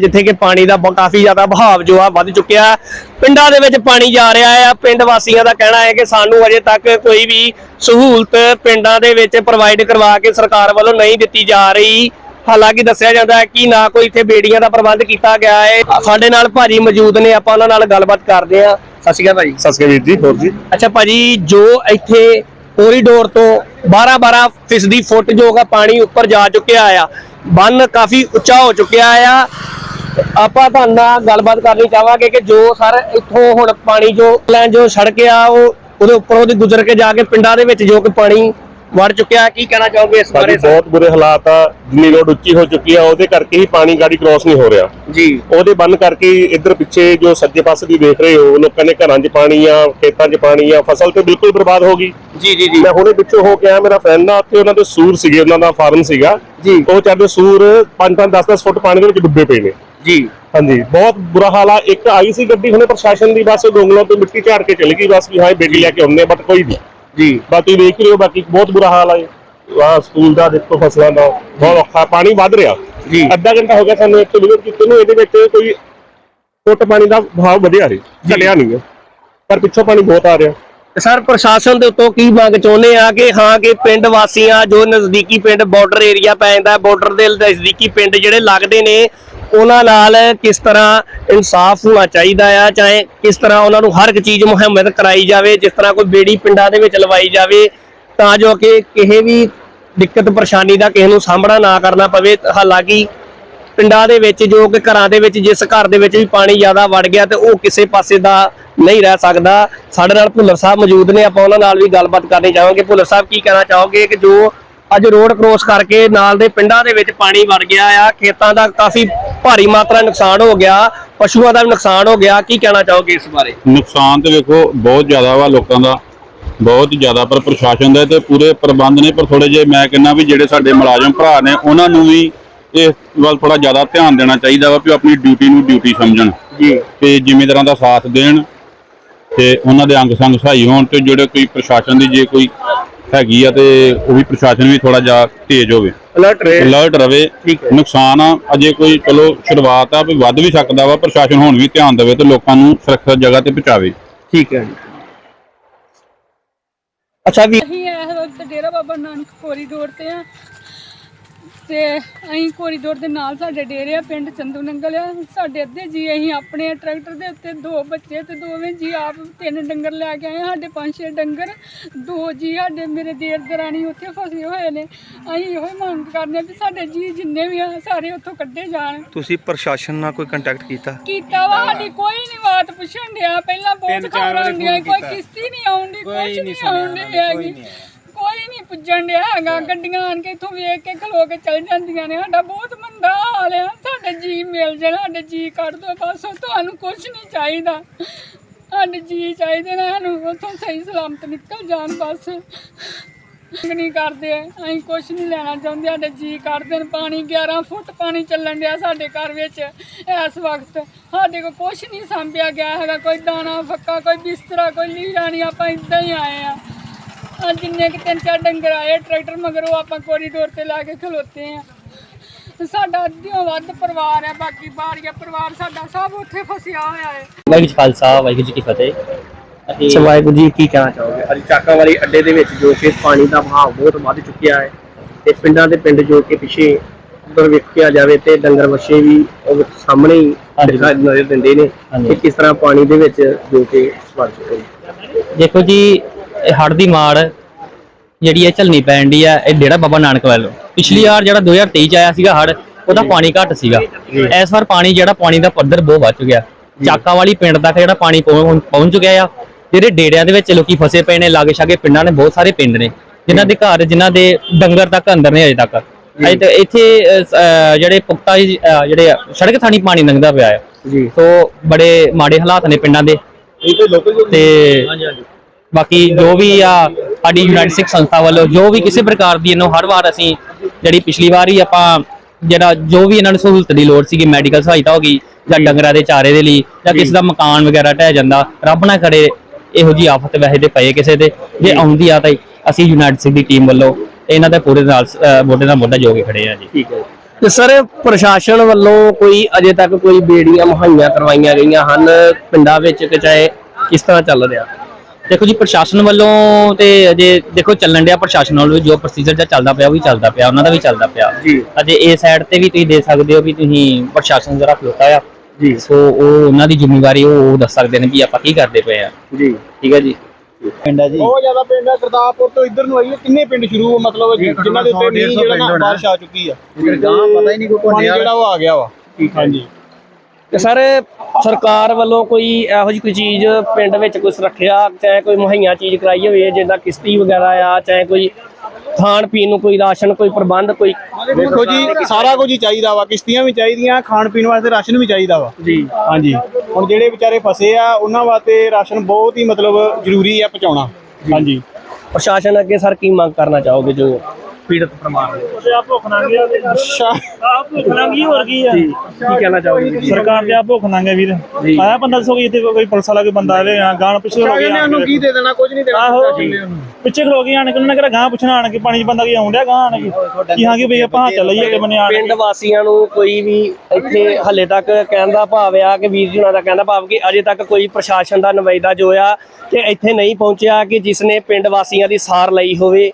ਜਿੱਥੇ ਕਿ ਪਾਣੀ ਦਾ ਕਾਫੀ ਜ਼ਿਆਦਾ ਬਹਾਵ ਜੋ ਆ ਵੱਧ ਚੁੱਕਿਆ ਹੈ। ਪਿੰਡਾਂ ਦੇ ਵਿੱਚ ਪਾਣੀ ਜਾ ਰਿਹਾ ਆ ਪਿੰਡ ਵਾਸੀਆਂ ਦਾ ਕਹਿਣਾ ਹੈ ਕਿ ਸਾਨੂੰ ਅਜੇ ਤੱਕ ਕੋਈ ਵੀ ਸਹੂਲਤ ਪਿੰਡਾਂ ਦੇ ਵਿੱਚ ਪ੍ਰੋਵਾਈਡ ਕਰਵਾ ਕੇ ਸਰਕਾਰ ਵੱਲੋਂ ਨਹੀਂ ਦਿੱਤੀ ਜਾ ਰਹੀ। ਹਾਲਾਂਕਿ ਦੱਸਿਆ ਜਾਂਦਾ ਹੈ ਕਿ ਨਾ ਕੋਈ ਇੱਥੇ ਬੇੜੀਆਂ ਦਾ ਪ੍ਰਬੰਧ ਕੀਤਾ ਗਿਆ ਹੈ। ਸਾਡੇ ਨਾਲ ਭਾਜੀ ਮੌਜੂਦ ਨੇ ਆਪਾਂ ਉਹਨਾਂ ਨਾਲ ਗੱਲਬਾਤ ਕਰਦੇ ਹਾਂ। ਸਤਿ ਸ਼੍ਰੀ ਅਕਾਲ ਭਾਜੀ। ਸਤਿ ਸ਼੍ਰੀ ਅਕਾਲ ਵੀਰ ਜੀ ਹੋਰ ਜੀ? ਅੱਛਾ ਭਾਜੀ ਜੋ ਇੱਥੇ ਕੋਰੀਡੋਰ ਤੋਂ 12-12 ਫੀਸਦੀ ਫੁੱਟ ਜੋ ਹੈ ਪਾਣੀ ਉੱਪਰ ਜਾ ਚੁੱਕਿਆ ਆ ਬੰਨ ਕਾਫੀ ਉੱਚਾ ਹੋ ਚੁੱਕਿਆ ਆ। ਆਪਾਂ ਤੁਹਾਨੂੰ ਨਾਲ ਗੱਲਬਾਤ ਕਰਨੀ ਚਾਹਾਂਗੇ ਕਿ ਜੋ ਸਰ ਇੱਥੋਂ ਹੁਣ ਪਾਣੀ ਜੋ ਲੈਣ ਜੋ ਸੜਕ ਆ, ਉਹ ਉਹਦੇ ਉੱਪਰੋਂ ਦੀ ਗੁਜ਼ਰ ਕੇ ਜਾ ਕੇ ਪਿੰਡਾਂ ਦੇ ਵਿੱਚ ਜੋ ਕਿ ਪਾਣੀ ਵੜ ਚੁੱਕਿਆ ਕੀ ਕਹਿਣਾ ਚਾਹੋਗੇ ਇਸ ਬਾਰੇ ਬਹੁਤ ਬੁਰੇ ਹਾਲਾਤ ਆ ਜਿੰਨੀ ਰੋਡ ਉੱਚੀ ਹੋ ਚੁੱਕੀ ਆ ਉਹਦੇ ਕਰਕੇ ਹੀ ਪਾਣੀ ਗਾੜੀ ਕ੍ਰੋਸ ਨਹੀਂ ਹੋ ਰਿਹਾ। ਜੀ। ਉਹਦੇ ਬੰਨ ਕਰਕੇ ਹੀ ਇੱਧਰ ਪਿੱਛੇ ਜੋ ਸੱਜੇ ਪਾਸੇ ਦੀ ਦੇਖ ਰਹੇ ਹੋ ਲੋਕਾਂ ਦੇ ਘਰਾਂ 'ਚ ਪਾਣੀ ਆ ਖੇਤਾਂ 'ਚ ਪਾਣੀ ਆ ਫਸਲ ਤੇ ਬਿਲਕੁਲ ਬਰਬਾਦ ਹੋ ਗਈ। ਜੀ ਜੀ ਜੀ। ਮੈਂ ਹੁਣੇ ਪਿੱਛੋਂ ਹੋ ਕੇ ਆਇਆ ਮੇਰਾ ਫਰੈਂਡ ਆ ਉੱਥੇ ਉਹਨਾਂ ਦੇ ਸੂਰ ਸੀਗੇ ਉਹਨਾਂ ਦਾ ਫਾਰਮ ਸੀਗਾ। ਜੀ। ਉਹ ਚਾਹਦੇ ਸੂਰ 5-5 10-10 ਫੁੱਟ ਪਾਣੀ ਦੇ ਵਿੱਚ ਡੁੱਬੇ ਪਏ ਨੇ। ਜੀ। ਹਾਂਜੀ ਬਹੁਤ ਬੁਰਾ ਹਾਲ ਆ। ਇੱਕ ਆਈ ਸੀ ਗੱਡੀ ਹੁਣੇ ਪ੍ਰਸ਼ਾਸਨ ਦੀ ਬਸ ਡੋਂਗਲੋਂ ਤੋਂ ਮਿੱਟੀ ਝਾੜ ਕੇ ਚਲੀ ਗਈ ਬਸ ਵੀ ਹਾਂ ਇਹ ਬੇਟੀ ਲੈ ਕੇ ਆਉਂਦੇ ਬਟ ਕੋਈ ਨਹੀਂ। ਜੀ। ਬਾਕੀ ਵੇਖ ਰਹੇ ਹੋ ਬਾਕੀ ਬਹੁਤ ਬੁਰਾ ਹਾਲ ਆ ਆ ਸਕੂਲ ਦਾ ਦੇਖੋ ਫਸਲਾਂ ਦਾ ਬਹੁਤ ਔਖਾ ਪਾਣੀ ਵੱਧ ਰਿਹਾ। ਜੀ। ਅੱਧਾ ਘੰਟਾ ਹੋ ਗਿਆ ਸਾਨੂੰ ਇੱਥੇ ਵਿਜ਼ਿਟ ਕੀਤੇ ਨੂੰ ਇਹਦੇ ਵਿੱਚ ਕੋਈ ਫੁੱਟ ਪਾਣੀ ਦਾ ਭਾਵ ਵਧਿਆ ਨਹੀਂ ਘਟਿਆ ਨਹੀਂ ਹੈ ਪਰ ਪਿੱਛੋਂ ਪਾਣੀ ਬਹੁਤ ਆ ਰਿਹਾ। ਸਰ ਪ੍ਰਸ਼ਾਸਨ ਦੇ ਉੱਤੋਂ ਕੀ ਮੰਗ ਚਾਹੁੰਦੇ ਆ ਕਿ ਹਾਂ ਕਿ ਪਿੰਡ ਵਾਸੀਆਂ ਜੋ ਨਜ਼ਦੀਕੀ ਪਿੰਡ ਬਾਰਡਰ ਏਰੀਆ ਪੈ ਜਾਂਦਾ ਬਾਰਡਰ ਦੇ ਨਜ਼ਦੀਕੀ ਪਿੰਡ ਜਿਹੜੇ ਲੱਗਦੇ ਨੇ ਉਹਨਾਂ ਨਾਲ ਕਿਸ ਤਰ੍ਹਾਂ ਇਨਸਾਫ ਹੋਣਾ ਚਾਹੀਦਾ ਆ, ਚਾਹੇ ਕਿਸ ਤਰ੍ਹਾਂ ਉਹਨਾਂ ਨੂੰ ਹਰ ਇੱਕ ਚੀਜ਼ ਮੁਹੰਮਦ ਕਰਾਈ ਜਾਵੇ, ਜਿਸ ਤਰ੍ਹਾਂ ਕੋਈ ਬੇੜੀ ਪਿੰਡਾਂ ਦੇ ਵਿੱਚ ਲਵਾਈ ਜਾਵੇ, ਤਾਂ ਜੋ ਕਿ ਕਿਸੇ ਵੀ ਦਿੱਕਤ ਪਰੇਸ਼ਾਨੀ ਦਾ ਕਿਸੇ ਨੂੰ ਸਾਹਮਣਾ ਨਾ ਕਰਨਾ ਪਵੇ। ਹਾਲਾਂਕਿ ਪਿੰਡਾਂ ਦੇ ਵਿੱਚ ਜੋ ਕਿ ਘਰਾਂ ਦੇ ਵਿੱਚ ਜਿਸ ਘਰ ਦੇ ਵਿੱਚ ਵੀ ਪਾਣੀ ਜ਼ਿਆਦਾ ਵੜ ਗਿਆ ਤੇ ਉਹ ਕਿਸੇ ਪਾਸੇ ਦਾ ਨਹੀਂ ਰਹਿ ਸਕਦਾ। ਸਾਡੇ ਨਾਲ ਭੁੱਲਰ ਸਾਹਿਬ ਮੌਜੂਦ ਨੇ, ਆਪਾਂ ਉਹਨਾਂ ਨਾਲ ਵੀ ਗੱਲਬਾਤ ਕਰਨੀ ਚਾਹਾਂਗੇ। ਭੁੱਲਰ ਸਾਹਿਬ, ਕੀ ਕਹਿਣਾ ਚਾਹੋਗੇ ਕਿ ਜੋ ਅੱਜ ਰੋਡ ਕ੍ਰੋਸ ਕਰਕੇ ਨਾਲ ਦੇ ਪਿੰਡਾਂ ਦੇ ਵਿੱਚ ਪਾਣੀ ਵੜ ਗਿਆ ਆ। ਖੇਤਾਂ ਦਾ ਕਾਫੀ ਭਾਰੀ ਮਾਤਰਾ ਨੁਕਸਾਨ ਹੋ ਗਿਆ। ਪਸ਼ੂਆਂ ਦਾ ਵੀ ਨੁਕਸਾਨ ਹੋ ਗਿਆ। ਕੀ ਕਹਿਣਾ ਚਾਹੋਗੇ ਇਸ ਬਾਰੇ? ਨੁਕਸਾਨ ਤੇ ਵੇਖੋ ਬਹੁਤ ਜ਼ਿਆਦਾ ਵਾ ਲੋਕਾਂ ਦਾ। ਬਹੁਤ ਜ਼ਿਆਦਾ ਪਰ ਪ੍ਰਸ਼ਾਸਨ ਦਾ ਤੇ ਪੂਰੇ ਪ੍ਰਬੰਧ ਨੇ। ਪਰ ਥੋੜੇ ਜੇ ਮੈਂ ਕਹਿੰਦਾ ਵੀ ਜਿਹੜੇ ਸਾਡੇ ਮੁਲਾਜ਼ਮ ਭਰਾ ਨੇ ਉਹਨਾਂ ਨੂੰ ਵੀ ਇਸ ਵੱਲ ਥੋੜਾ ਜ਼ਿਆਦਾ ਧਿਆਨ ਦੇਣਾ ਚਾਹੀਦਾ ਵਾ ਵੀ ਉਹ ਆਪਣੀ ਡਿਊਟੀ ਨੂੰ ਡਿਊਟੀ ਸਮਝਣ। ਜੀ। ਤੇ ਜ਼ਿਮੀਂਦਾਰਾਂ ਦਾ ਸਾਥ ਦੇਣ ਤੇ ਉਹਨਾਂ ਦੇ ਅੰਗ ਸੰਗ ਸਹਾਈ ਹੋਣ ਤੇ ਜਿਹੜੇ ਕੋਈ ਪ੍ਰਸ਼ਾਸਨ ਦੀ ਜੇ ਕੋਈ ਹੈਗੀ ਆ ਤੇ ਉਹ ਵੀ ਪ੍ਰਸ਼ਾਸਨ ਵੀ ਥੋੜਾ ਜਿਹਾ ਤੇਜ਼ ਹੋਵੇ। ਅਲਰਟ ਰਹੇ। ਅਲਰਟ ਰਵੇ। ਨੁਕਸਾਨ ਆ ਅਜੇ ਕੋਈ ਚਲੋ ਸ਼ੁਰੂਆਤ ਆ ਵੀ ਵੱਧ ਵੀ ਸਕਦਾ ਵਾ ਪ੍ਰਸ਼ਾਸਨ ਹੁਣ ਵੀ ਧਿਆਨ ਦੇਵੇ ਤੇ ਲੋਕਾਂ ਨੂੰ ਸੁਰੱਖਿਅਤ ਜਗ੍ਹਾ ਤੇ ਪਹੁੰਚਾਵੇ। ਠੀਕ ਹੈ। ਜੀ ਅੱਛਾ ਵੀ ਅਸੀਂ ਇਸ ਵਕਤ ਡੇਰਾ ਬਾਬਾ ਨਾਨਕ ਕੋਰੀਡੋਰ ਤੇ ਆ। ਤੇ ਅਸੀਂ ਕੋਰੀਡੋਰ ਦੇ ਨਾਲ ਸਾਡੇ ਡੇਰੇ ਆ ਪਿੰਡ ਚੰਦੂ ਨੰਗਲ ਆ। ਸਾਡੇ ਅੱਧੇ ਜੀ ਅਸੀਂ ਆਪਣੇ ਟਰੈਕਟਰ ਦੇ ਉੱਤੇ ਦੋ ਬੱਚੇ ਤੇ ਦੋਵੇਂ ਜੀ ਆਪ ਤਿੰਨ ਡੰਗਰ ਲੈ ਕੇ ਆਏ। ਸਾਡੇ ਪੰਜ ਛੇ ਡੰਗਰ ਦੋ ਜੀ ਸਾਡੇ ਮੇਰੇ ਦੇਰ ਦਰਾਣੀ ਉੱਥੇ ਫਸੇ ਹੋਏ ਨੇ। ਅਸੀਂ ਇਹੋ ਹੀ ਮੰਗ ਕਰਦੇ ਵੀ ਸਾਡੇ ਜੀ ਜਿੰਨੇ ਵੀ ਆ ਸਾਰੇ ਉੱਥੋਂ ਕੱਢੇ ਜਾਣ। ਤੁਸੀਂ ਪ੍ਰਸ਼ਾਸਨ ਨਾਲ ਕੋਈ ਕੰਟੈਕਟ ਕੀਤਾ? ਕੀਤਾ ਵਾ ਸਾਡੀ ਕੋਈ ਨਹੀਂ ਬਾਤ ਪੁੱਛਣ ਡਿਆ। ਪਹਿਲਾਂ ਬਹੁਤ ਖਬਰਾਂ ਹੁੰਦੀਆਂ ਕੋਈ ਕਿਸ਼ਤੀ ਨਹੀਂ ਆਉਂਦੀ ਕੁਝ ਨਹੀਂ ਆਉਂਦੀ ਹੈਗੀ। ਕੋਈ ਨਹੀਂ ਪੁੱਜਣ ਡਿਆ ਹੈਗਾ। ਗੱਡੀਆਂ ਆਣ ਕੇ ਇੱਥੋਂ ਵੇਖ ਕੇ ਖਲੋ ਕੇ ਚਲ ਜਾਂਦੀਆਂ ਨੇ। ਸਾਡਾ ਬਹੁਤ ਮੰਦਾ ਹਾਲ ਆ। ਸਾਡੇ ਜੀ ਮਿਲ ਜਾਣ ਸਾਡੇ ਜੀ ਕੱਢ ਦੋ ਬਸ। ਤੁਹਾਨੂੰ ਕੁਝ ਨਹੀਂ ਚਾਹੀਦਾ। ਸਾਡੇ ਜੀ ਚਾਹੀਦੇ ਨੇ ਸਾਨੂੰ। ਉੱਥੋਂ ਸਹੀ ਸਲਾਮਤ ਨਿਕਲ ਜਾਣ ਬਸ। ਨਹੀਂ ਕਰਦੇ। ਅਸੀਂ ਕੁਛ ਨਹੀਂ ਲੈਣਾ ਚਾਹੁੰਦੇ। ਸਾਡੇ ਜੀ ਕੱਢਦੇ ਨੇ ਪਾਣੀ। 11 ਫੁੱਟ ਪਾਣੀ ਚੱਲਣ ਡਿਆ ਸਾਡੇ ਘਰ ਵਿੱਚ ਇਸ ਵਕਤ। ਸਾਡੇ ਕੋਲ ਕੁਛ ਨਹੀਂ ਸੰਭਿਆ ਗਿਆ ਹੈਗਾ। ਕੋਈ ਦਾਣਾ ਫੱਕਾ ਕੋਈ ਬਿਸਤਰਾ ਕੋਈ ਲੀੜਾ ਨਹੀਂ ਆਪਾਂ ਇਦਾਂ ਹੀ ਆਏ ਆ। ਆ ਜਿੰਨੇ ਕਿ ਤਿੰਨ ਚਾਰ ਡੰਗਰ ਆਏ ਟਰੈਕਟਰ ਮਗਰੋਂ ਆਪਾਂ ਕੋਰੀਡੋਰ ਤੇ ਲਾ ਕੇ ਖਲੋਤੇ ਆ ਸਾਡਾ ਅੱਧਿਓਂ ਵੱਧ ਪਰਿਵਾਰ ਹੈ ਬਾਕੀ ਬਾਹਰੀਆ ਪਰਿਵਾਰ ਸਾਡਾ ਸਭ ਉੱਥੇ ਫਸਿਆ ਹੋਇਆ ਹੈ। ਵਾਹਿਗੁਰੂ ਜੀ ਖਾਲਸਾ ਵਾਹਿਗੁਰੂ ਜੀ ਕੀ ਫਤਿਹ। ਅਸੀਂ ਅੱਛਾ ਵਾਹਿਗੁਰੂ ਜੀ ਕੀ ਕਹਿਣਾ ਚਾਹੋਗੇ? ਅੱਜ ਚਾਕਾਂ ਵਾਲੀ ਅੱਡੇ ਦੇ ਵਿੱਚ ਜੋ ਕਿ ਪਾਣੀ ਦਾ ਵਹਾਅ ਬਹੁਤ ਵੱਧ ਚੁੱਕਿਆ ਹੈ ਤੇ ਪਿੰਡਾਂ ਦੇ ਪਿੰਡ ਜੋ ਕਿ ਪਿੱਛੇ ਉਧਰ ਵੇਖਿਆ ਜਾਵੇ ਤੇ ਡੰਗਰ ਵੱਛੇ ਵੀ ਉਹ ਸਾਹਮਣੇ ਹੀ ਹਾਂਜੀ। ਨਜ਼ਰ ਦਿੰਦੇ ਨੇ ਹਾਂਜੀ। ਕਿ ਕਿਸ ਤਰ੍ਹਾਂ ਪਾਣੀ ਦੇ ਵਿੱਚ ਜੋ ਕਿ ਵੜ ਚੁੱਕੇ ਨੇ। ਦੇਖੋ ਜੀ ਇਹ ਹੜ੍ਹ ਦੀ ਮਾਰ ਜਿਹੜੀ ਇਹ ਝੱਲਣੀ ਪੈਣ ਦੀ ਆ ਇਹ ਡੇਰਾ ਬਾਬਾ ਨਾਨਕ ਵੱਲੋਂ। ਪਿਛਲੀ ਵਾਰ ਜਿਹੜਾ 2023 ਚ ਆਇਆ ਸੀਗਾ ਹੜ੍ਹ ਉਹਦਾ ਪਾਣੀ ਘੱਟ ਸੀਗਾ। ਇਸ ਵਾਰ ਪਾਣੀ ਜਿਹੜਾ ਪਾਣੀ ਦਾ ਪੱਧਰ ਬਹੁਤ ਵੱਧ ਚੁੱਕਿਆ। ਚਾਕਾ ਵਾਲੀ ਪਿੰਡ ਤੱਕ ਜਿਹੜਾ ਪਾਣੀ ਪਹੁੰ- ਪਹੁੰਚ ਚੁੱਕਿਆ ਆ। ਜਿਹੜੇ ਡੇੜਿਆਂ ਦੇ ਵਿੱਚ ਲੋਕੀ ਫਸੇ ਪਏ ਨੇ ਲਾਗੇ ਛਾਗੇ ਪਿੰਡਾਂ ਨੇ ਬਹੁਤ ਸਾਰੇ ਪਿੰਡ ਨੇ ਜਿਨ੍ਹਾਂ ਦੇ ਘਰ ਜਿਨ੍ਹਾਂ ਦੇ ਡੰਗਰ ਤੱਕ ਅੰਦਰ ਨੇ ਅਜੇ ਤੱਕ। ਅਜੇ ਤੇ ਇੱਥੇ ਜਿਹੜੇ ਪੁਖਤਾ ਜਿਹੜੇ ਸੜਕ ਥਾਣੀ ਪਾਣੀ ਲੰਘਦਾ ਪਿਆ ਆ। ਜੀ। ਸੋ ਬੜੇ ਮਾੜੇ ਹਾਲਾਤ ਨੇ ਪਿੰਡਾਂ ਦੇ। ਤੇ ਬਾਕੀ ਜੋ ਵੀ ਆ ਸਾਡੀ ਯੂਨਾਈਟਡ ਸਿੱਖ ਸੰਸਥਾ ਵੱਲੋਂ ਜੋ ਵੀ ਕਿਸੇ ਪ੍ਰਕਾਰ ਦੀ ਇਹਨੂੰ ਹਰ ਵਾਰ ਅਸੀਂ ਜਿਹੜੀ ਪਿਛਲੀ ਵਾਰ ਹੀ ਆਪਾਂ ਜਿਹੜਾ ਜੋ ਵੀ ਇਹਨਾਂ ਨੂੰ ਸਹੂਲਤ ਦੀ ਲੋੜ ਸੀਗੀ ਮੈਡੀਕਲ ਸਹਾਇਤਾ ਹੋ ਗਈ ਜਾਂ ਡੰਗਰਾਂ ਦੇ ਚਾਰੇ ਦੇ ਲਈ ਜਾਂ ਕਿਸੇ ਦਾ ਮਕਾਨ ਵਗੈਰਾ ਢਹਿ ਜਾਂਦਾ ਰੱਬ ਨਾ ਕਰੇ ਇਹੋ ਜੀ ਆਫਤ ਵੈਸੇ ਤੇ ਪਏ ਕਿਸੇ ਦੇ ਜੇ ਆਉਂਦੀ ਆ ਤਾਂ ਅਸੀਂ ਯੂਨਾਈਟਡ ਸਿੱਖ ਦੀ ਟੀਮ ਵੱਲੋਂ ਇਹਨਾਂ ਦੇ ਪੂਰੇ ਨਾਲ ਮੋਢੇ ਨਾਲ ਮੋਢਾ ਜੋ ਕੇ ਖੜੇ ਆ ਜੀ। ਠੀਕ ਹੈ ਤੇ ਸਰ ਪ੍ਰਸ਼ਾਸਨ ਵੱਲੋਂ ਕੋਈ ਅਜੇ ਤੱਕ ਕੋਈ ਬੇੜੀਆਂ ਮੁਹੱਈਆ ਕਰਵਾਈਆਂ ਗਈਆਂ ਹਨ? ਪਿੰਡਾਂ ਵਿੱਚ ਕਿ ਚਾਹੇ ਕਿਸ ਤਰ੍ਹਾਂ ਚੱਲ ਰਿਹਾ? ਦੇਖੋ ਜੀ ਪ੍ਰਸ਼ਾਸਨ ਵੱਲੋਂ ਤੇ ਅਜੇ ਦੇਖੋ ਚੱਲਣ ਡਿਆ ਪ੍ਰਸ਼ਾਸਨ ਵੱਲੋਂ ਵੀ ਜੋ ਪ੍ਰੋਸੀਜਰ ਜਿਹਾ ਚੱਲਦਾ ਪਿਆ ਉਹ ਵੀ ਚੱਲਦਾ ਪਿਆ ਉਹਨਾਂ ਦਾ ਵੀ ਚੱਲਦਾ ਪਿਆ। ਜੀ। ਅਜੇ ਇਹ ਸਾਈਡ ਤੇ ਵੀ ਤੁਸੀਂ ਦੇ ਸਕਦੇ ਹੋ ਵੀ ਤੁਸੀਂ ਪ੍ਰਸ਼ਾਸਨ ਜਰਾ ਖਲੋਤਾ ਆ। ਜੀ। ਸੋ ਉਹ ਉਹਨਾਂ ਦੀ ਜ਼ਿੰਮੇਵਾਰੀ ਉਹ ਉਹ ਦੱਸ ਸਕਦੇ ਨੇ ਵੀ ਆਪਾਂ ਕੀ ਕਰਦੇ ਪਏ ਆ। ਜੀ। ਠੀਕ ਹੈ ਜੀ। ਪਿੰਡ ਹੈ ਜੀ। ਬਹੁਤ ਜ਼ਿਆਦਾ ਪਿੰਡ ਹੈ ਗੁਰਦਾਸਪੁਰ ਤੋਂ ਇੱਧਰ ਨੂੰ ਆਈਏ ਕਿੰਨੇ ਪਿੰਡ ਸ਼ੁਰੂ ਮਤਲਬ ਜਿਨ੍ਹਾਂ ਦੇ ਉੱਤੇ ਮੀਂਹ ਜਿਹੜਾ ਨਾ ਬਾਰਿਸ਼ ਆ ਚੁੱਕੀ ਆ। ਗਾਂ ਪਤਾ ਹੀ ਨਹੀਂ ਕੋਈ ਪਾਣੀ ਜਿਹੜਾ ਉਹ ਆ ਗਿਆ ਵਾ। ਹਾਂਜੀ। ਤੇ ਸਰ ਸਰਕਾਰ ਵੱਲੋਂ ਕੋਈ ਇਹੋ ਜਿਹੀ ਕੋਈ ਚੀਜ਼ ਪਿੰਡ ਵਿੱਚ ਕੋਈ ਸੁਰੱਖਿਆ ਚਾਹੇ ਕੋਈ ਮੁਹੱਈਆ ਚੀਜ਼ ਕਰਾਈ ਹੋਵੇ ਜਿੱਦਾਂ ਕਿਸ਼ਤੀ ਵਗੈਰਾ ਆ ਚਾਹੇ ਕੋਈ ਖਾਣ ਪੀਣ ਨੂੰ ਕੋਈ ਰਾਸ਼ਨ ਕੋਈ ਪ੍ਰਬੰਧ ਕੋਈ ਦੇਖੋ ਜੀ ਸਾਰਾ ਕੁਝ ਹੀ ਚਾਹੀਦਾ ਵਾ ਕਿਸ਼ਤੀਆਂ ਵੀ ਚਾਹੀਦੀਆਂ ਖਾਣ ਪੀਣ ਵਾਸਤੇ ਰਾਸ਼ਨ ਵੀ ਚਾਹੀਦਾ ਵਾ। ਜੀ। ਹਾਂਜੀ। ਹੁਣ ਜਿਹੜੇ ਵਿਚਾਰੇ ਫਸੇ ਆ ਉਹਨਾਂ ਵਾਸਤੇ ਰਾਸ਼ਨ ਬਹੁਤ ਹੀ ਮਤਲਬ ਜ਼ਰੂਰੀ ਆ ਪਹੁੰਚਾਉਣਾ। ਹਾਂਜੀ। ਪ੍ਰਸ਼ਾਸਨ ਅੱਗੇ ਸਰ ਕੀ ਮੰਗ ਕਰਨਾ ਚਾਹੋਗੇ ਜੋ? ਪੀੜਤ ਪਰਿਵਾਰ ਨੇ ਅੱਛਾ। ਨੰਗੀ ਹੋਰ ਕੀ ਆ? ਜੀ ਕੀ ਕਹਿਣਾ ਚਾਹੋਗੇ ਜੀ? ਸਰਕਾਰ ਤੇ ਆ ਭੁੱਖ ਨੰਗੇ ਵੀਰ। ਜੀ। ਆਇਆ ਬੰਦਾ ਦੱਸੋ ਕਿ ਇੱਥੇ ਕੋਈ ਪੁਲਿਸ ਵਾਲਾ ਕੋਈ ਬੰਦਾ ਆਵੇ ਆ ਗਾਣ ਪਿੱਛੇ ਹੋ ਗਿਆ। ਉਹਨੂੰ ਕੀ ਦੇ ਦੇਣਾ ਕੁਝ ਨਹੀਂ ਦੇਣਾ। ਆਹੋ ਪਿੱਛੇ ਖਲੋ ਕੇ ਆਣ ਕੇ ਉਹਨਾਂ ਨੇ ਕਿਹੜਾ ਗਾਂ ਪੁੱਛਣਾ ਆਣ ਕੇ ਪਾਣੀ 'ਚ ਬੰਦਾ ਕੀ ਆਉਣ ਡਿਆ ਗਾਂ ਆਣ ਕੇ। ਕੀ ਹਾਂ ਕਿ ਬਈ ਆਪਾਂ ਹੱਥ ਚੱਲ ਜਾਈਏ ਬੰਨੇ ਆਣ ਪਿੰਡ ਵਾਸੀਆਂ ਨੂੰ ਕੋਈ ਵੀ ਇੱਥੇ ਹੱਲੇ ਤੱਕ ਕਹਿਣ ਦਾ ਭਾਵ ਆ ਕਿ ਵੀਰ ਜੀ ਉਹਨਾਂ ਦਾ ਕਹਿੰਦਾ ਭਾਵ ਕਿ ਅਜੇ ਤੱਕ ਕੋਈ ਪ੍ਰਸ਼ਾਸਨ ਦਾ ਨੁਮਾਇੰਦਾ ਜੋ ਆ ਕਿ ਇੱਥੇ ਨਹੀਂ ਪਹੁੰਚਿਆ ਕਿ ਜਿਸ ਨੇ ਪਿੰਡ ਵਾਸੀਆਂ ਦੀ ਸਾਰ ਲਈ ਹੋਵੇ।